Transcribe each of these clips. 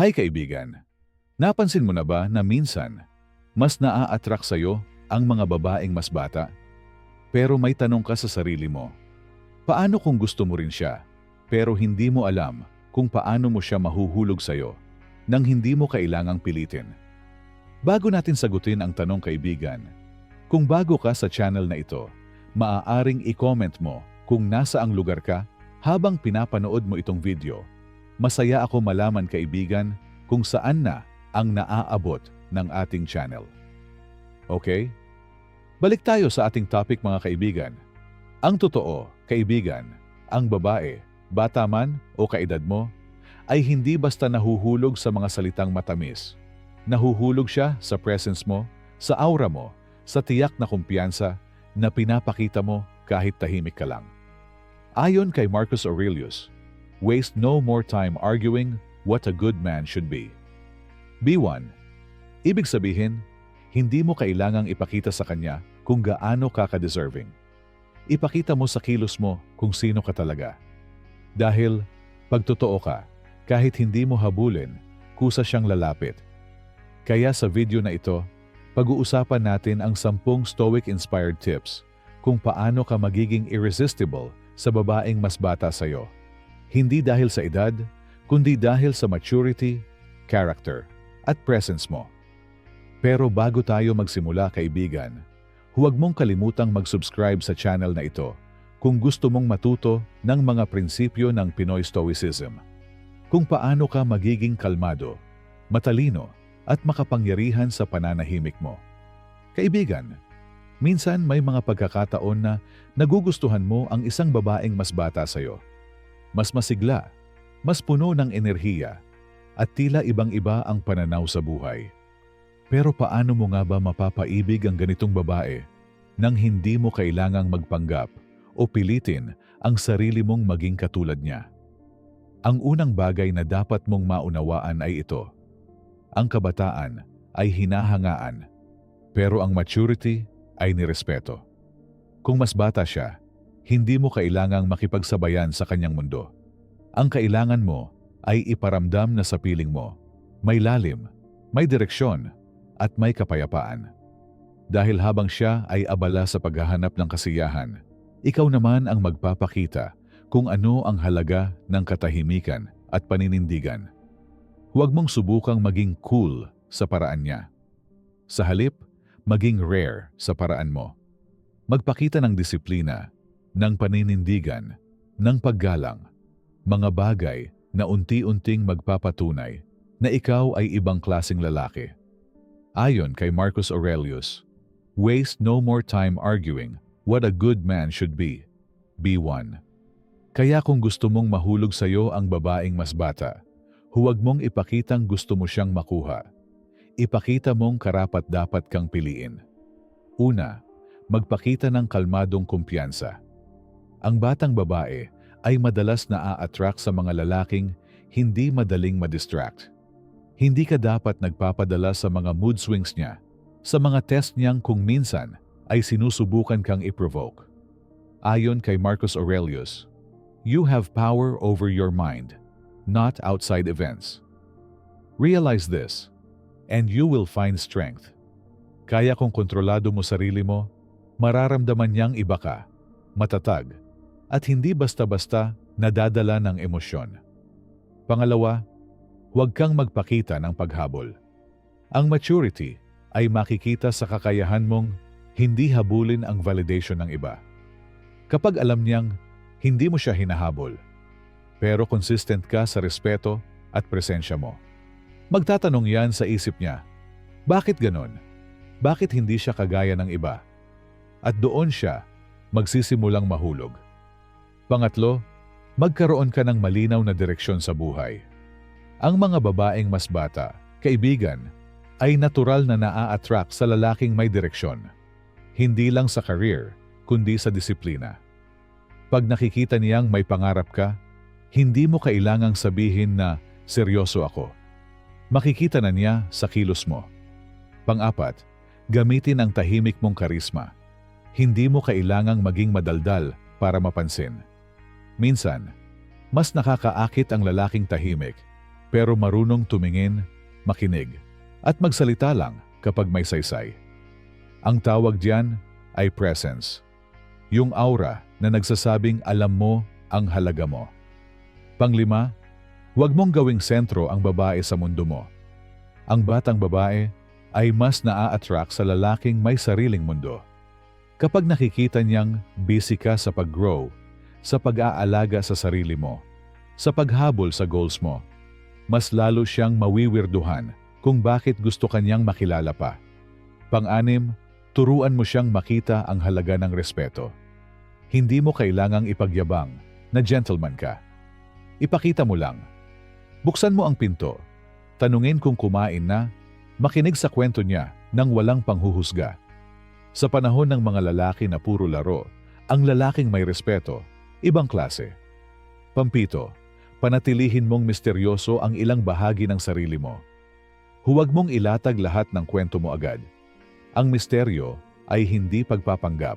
Hi kaibigan! Napansin mo na ba na minsan, mas naa-attract sa'yo ang mga babaeng mas bata? Pero may tanong ka sa sarili mo, paano kung gusto mo rin siya, pero hindi mo alam kung paano mo siya mahuhulog sa'yo nang hindi mo kailangang pilitin? Bago natin sagutin ang tanong kaibigan, kung bago ka sa channel na ito, maaaring i-comment mo kung nasa ang lugar ka habang pinapanood mo itong video. Masaya ako malaman kaibigan kung saan na ang naaabot ng ating channel. Okay? Balik tayo sa ating topic mga kaibigan. Ang totoo, kaibigan, ang babae, bata man o kaedad mo, ay hindi basta nahuhulog sa mga salitang matamis. Nahuhulog siya sa presence mo, sa aura mo, sa tiyak na kumpiyansa na pinapakita mo kahit tahimik ka lang. Ayon kay Marcus Aurelius, waste no more time arguing what a good man should be. B1. Ibig sabihin, hindi mo kailangang ipakita sa kanya kung gaano ka ka-deserving. Ipakita mo sa kilos mo kung sino ka talaga. Dahil, pag totoo ka, kahit hindi mo habulin, kusa siyang lalapit. Kaya sa video na ito, pag-uusapan natin ang 10 Stoic-inspired tips kung paano ka magiging irresistible sa babaeng mas bata sa'yo. Hindi dahil sa edad, kundi dahil sa maturity, character, at presence mo. Pero bago tayo magsimula kaibigan, huwag mong kalimutang mag-subscribe sa channel na ito kung gusto mong matuto ng mga prinsipyo ng Pinoy Stoicism. Kung paano ka magiging kalmado, matalino, at makapangyarihan sa pananahimik mo. Kaibigan, minsan may mga pagkakataon na nagugustuhan mo ang isang babaeng mas bata sa'yo. Mas masigla, mas puno ng enerhiya, at tila ibang-iba ang pananaw sa buhay. Pero paano mo nga ba mapapaibig ang ganitong babae nang hindi mo kailangang magpanggap o pilitin ang sarili mong maging katulad niya? Ang unang bagay na dapat mong maunawaan ay ito. Ang kabataan ay hinahangaan, pero ang maturity ay nirespeto. Kung mas bata siya, hindi mo kailangang makipagsabayan sa kanyang mundo. Ang kailangan mo ay iparamdam na sa piling mo, may lalim, may direksyon, at may kapayapaan. Dahil habang siya ay abala sa paghahanap ng kasiyahan, ikaw naman ang magpapakita kung ano ang halaga ng katahimikan at paninindigan. Huwag mong subukang maging cool sa paraan niya. Sa halip, maging rare sa paraan mo. Magpakita ng disiplina, ng paninindigan, ng paggalang, mga bagay na unti-unting magpapatunay na ikaw ay ibang klasing lalaki. Ayon kay Marcus Aurelius, waste no more time arguing what a good man should be. B1. Kaya kung gusto mong mahulog sa iyo ang babaeng mas bata, huwag mong ipakitang gusto mo siyang makuha. Ipakita mong karapat dapat kang piliin. Una, magpakita ng kalmadong kumpiyansa. Ang batang babae ay madalas na a-attract sa mga lalaking hindi madaling madistract. Hindi ka dapat nagpapadala sa mga mood swings niya, sa mga test niyang kung minsan ay sinusubukan kang i-provoke. Ayon kay Marcus Aurelius, You have power over your mind, not outside events. Realize this, and you will find strength. Kaya kung kontrolado mo sarili mo, mararamdaman niyang iba ka, matatag, at hindi basta-basta nadadala ng emosyon. Pangalawa, huwag kang magpakita ng paghabol. Ang maturity ay makikita sa kakayahan mong hindi habulin ang validation ng iba. Kapag alam niyang hindi mo siya hinahabol, pero consistent ka sa respeto at presensya mo. Magtatanong yan sa isip niya, bakit ganon? Bakit hindi siya kagaya ng iba? At doon siya magsisimulang mahulog. Pangatlo, magkaroon ka ng malinaw na direksyon sa buhay. Ang mga babaeng mas bata, kaibigan, ay natural na naa-attract sa lalaking may direksyon. Hindi lang sa career, kundi sa disiplina. Pag nakikita niyang may pangarap ka, hindi mo kailangang sabihin na seryoso ako. Makikita na niya sa kilos mo. Pang-apat, gamitin ang tahimik mong karisma. Hindi mo kailangang maging madaldal para mapansin. Minsan, mas nakakaakit ang lalaking tahimik pero marunong tumingin, makinig, at magsalita lang kapag may saysay. Ang tawag diyan ay presence. Yung aura na nagsasabing alam mo ang halaga mo. Panglima, huwag mong gawing sentro ang babae sa mundo mo. Ang batang babae ay mas naa-attract sa lalaking may sariling mundo. Kapag nakikita niyang busy ka sa pag-grow, sa pag-aalaga sa sarili mo, sa paghabol sa goals mo, mas lalo siyang mawiwirduhan kung bakit gusto kanyang makilala pa. Pang-anim, turuan mo siyang makita ang halaga ng respeto. Hindi mo kailangang ipagyabang na gentleman ka. Ipakita mo lang. Buksan mo ang pinto. Tanungin kung kumain na. Makinig sa kwento niya nang walang panghuhusga. Sa panahon ng mga lalaki na puro laro, ang lalaking may respeto, ibang klase. Pampito, panatilihin mong misteryoso ang ilang bahagi ng sarili mo. Huwag mong ilatag lahat ng kwento mo agad. Ang misteryo ay hindi pagpapanggap,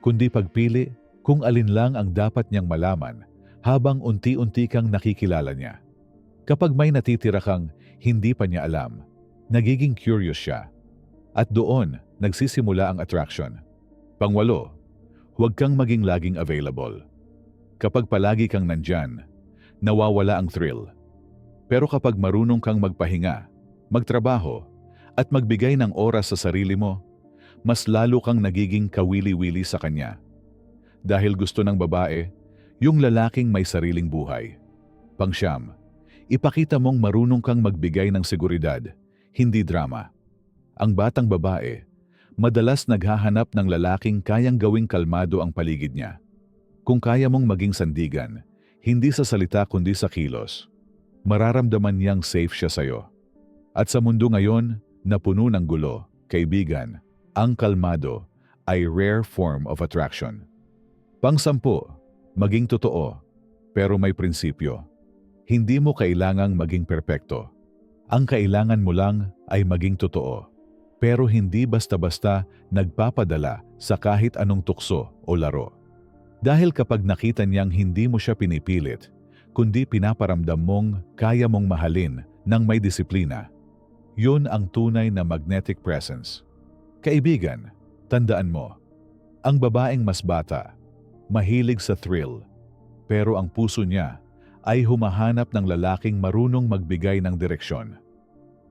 kundi pagpili kung alin lang ang dapat niyang malaman habang unti-unti kang nakikilala niya. Kapag may natitira kang hindi pa niya alam, nagiging curious siya. At doon, nagsisimula ang attraction. Pangwalo, huwag kang maging laging available. Kapag palagi kang nandyan, nawawala ang thrill. Pero kapag marunong kang magpahinga, magtrabaho, at magbigay ng oras sa sarili mo, mas lalo kang nagiging kawili-wili sa kanya. Dahil gusto ng babae, yung lalaking may sariling buhay. Pangsyam, ipakita mong marunong kang magbigay ng seguridad, hindi drama. Ang batang babae, madalas naghahanap ng lalaking kayang gawing kalmado ang paligid niya. Kung kaya mong maging sandigan, hindi sa salita kundi sa kilos, mararamdaman niyang safe siya sa'yo. At sa mundo ngayon, na puno ng gulo, kaibigan, ang kalmado ay rare form of attraction. Pangsampu, maging totoo, pero may prinsipyo. Hindi mo kailangang maging perpekto. Ang kailangan mo lang ay maging totoo pero hindi basta-basta nagpapadala sa kahit anong tukso o laro. Dahil kapag nakita niyang hindi mo siya pinipilit, kundi pinaparamdam mong kaya mong mahalin ng may disiplina, yun ang tunay na magnetic presence. Kaibigan, tandaan mo, ang babaeng mas bata, mahilig sa thrill, pero ang puso niya ay humahanap ng lalaking marunong magbigay ng direksyon.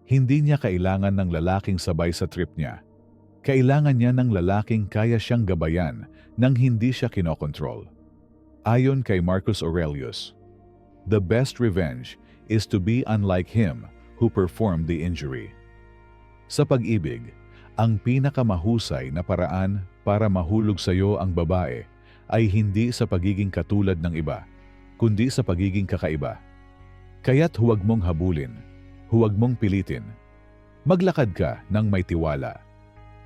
Hindi niya kailangan ng lalaking sabay sa trip niya. Kailangan niya ng lalaking kaya siyang gabayan nang hindi siya kinokontrol. Ayon kay Marcus Aurelius, The best revenge is to be unlike him who performed the injury. Sa pag-ibig, ang pinakamahusay na paraan para mahulog sa iyo ang babae ay hindi sa pagiging katulad ng iba, kundi sa pagiging kakaiba. Kaya't huwag mong habulin Huwag mong pilitin. Maglakad ka ng may tiwala.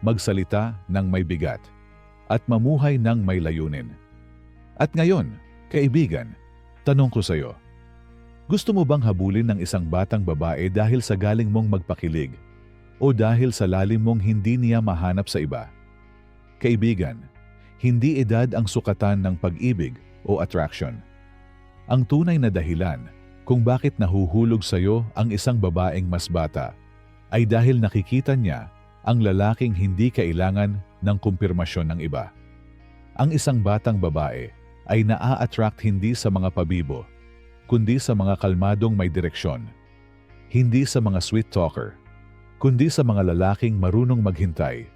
Magsalita ng may bigat. At mamuhay ng may layunin. At ngayon, kaibigan, tanong ko sa iyo. Gusto mo bang habulin ng isang batang babae dahil sa galing mong magpakilig o dahil sa lalim mong hindi niya mahanap sa iba? Kaibigan, hindi edad ang sukatan ng pag-ibig o attraction. Ang tunay na dahilan kung bakit nahuhulog sa iyo ang isang babaeng mas bata ay dahil nakikita niya ang lalaking hindi kailangan ng kumpirmasyon ng iba. Ang isang batang babae ay naa-attract hindi sa mga pabibo, kundi sa mga kalmadong may direksyon. Hindi sa mga sweet talker, kundi sa mga lalaking marunong maghintay,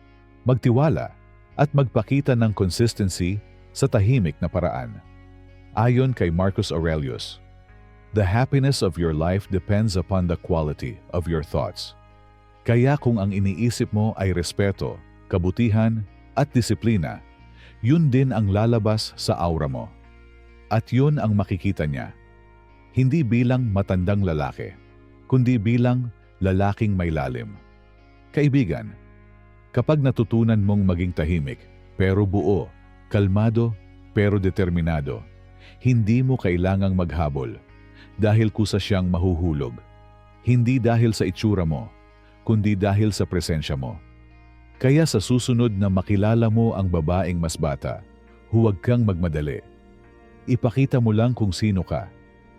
magtiwala, at magpakita ng consistency sa tahimik na paraan. Ayon kay Marcus Aurelius, The happiness of your life depends upon the quality of your thoughts. Kaya kung ang iniisip mo ay respeto, kabutihan, at disiplina, yun din ang lalabas sa aura mo. At yun ang makikita niya. Hindi bilang matandang lalaki, kundi bilang lalaking may lalim. Kaibigan, kapag natutunan mong maging tahimik, pero buo, kalmado, pero determinado, hindi mo kailangang maghabol dahil kusa siyang mahuhulog. Hindi dahil sa itsura mo, kundi dahil sa presensya mo. Kaya sa susunod na makilala mo ang babaeng mas bata, huwag kang magmadali. Ipakita mo lang kung sino ka,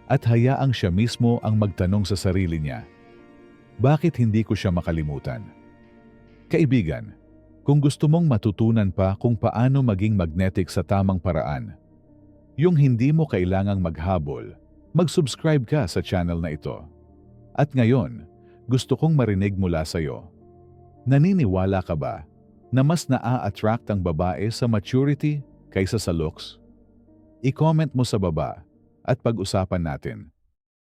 at hayaang siya mismo ang magtanong sa sarili niya. Bakit hindi ko siya makalimutan? Kaibigan, kung gusto mong matutunan pa kung paano maging magnetic sa tamang paraan, yung hindi mo kailangang maghabol, mag-subscribe ka sa channel na ito. At ngayon, gusto kong marinig mula sa'yo. Naniniwala ka ba na mas naa-attract ang babae sa maturity kaysa sa looks? I-comment mo sa baba at pag-usapan natin.